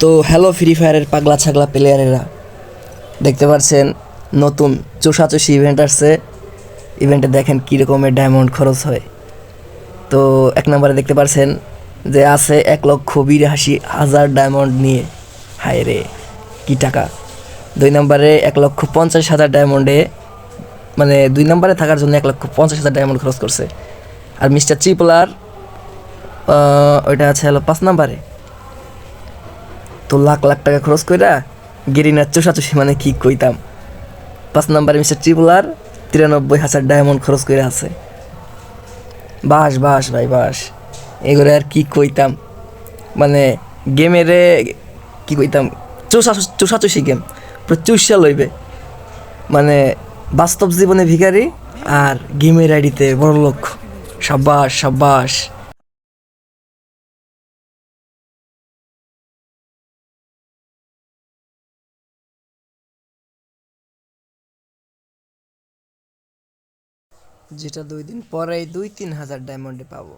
তো hello free ফায়ারের পাগলা ছাগলা প্লেয়ারেরা দেখতে পাচ্ছেন নতুন চোষাচুষি ইভেন্ট আসছে। ইভেন্টে দেখেন কী রকমের ডায়মন্ড খরচ হয়। তো এক নম্বরে দেখতে পাচ্ছেন যে আছে এক লক্ষ বিরাশি হাজার ডায়মন্ড নিয়ে। হায় রে, কী টাকা। দুই নম্বরে এক লক্ষ পঞ্চাশ হাজার ডায়মন্ডে মানে দুই নম্বরে থাকার জন্য এক লক্ষ পঞ্চাশ হাজার ডায়মন্ড খরচ করছে। আর মিস্টার চিপলার ওইটা আছে হলো পাঁচ নম্বরে। তো লাখ লাখ টাকা খরচ কইরা গেরিনার চোষাচুষি মানে কি কইতাম? পাঁচ নম্বরে মিস্টার ট্রিপুলার তিরানব্বই হাজার ডায়মন্ড খরচ করে আছে। বাস বাস ভাই, বাস। এগুলো আর কি কইতাম? মানে গেমেরে কি কইতাম? চোষা চোষাচুষি গেম। পুরো চুষা লইবে। মানে বাস্তব জীবনে ভিখারি আর গেমের আইডিতে বড় লোক সাব্বাস সাব্বাস। যেটা দুই দিন পরেই দুই তিন হাজার ডায়মন্ডে পাবো।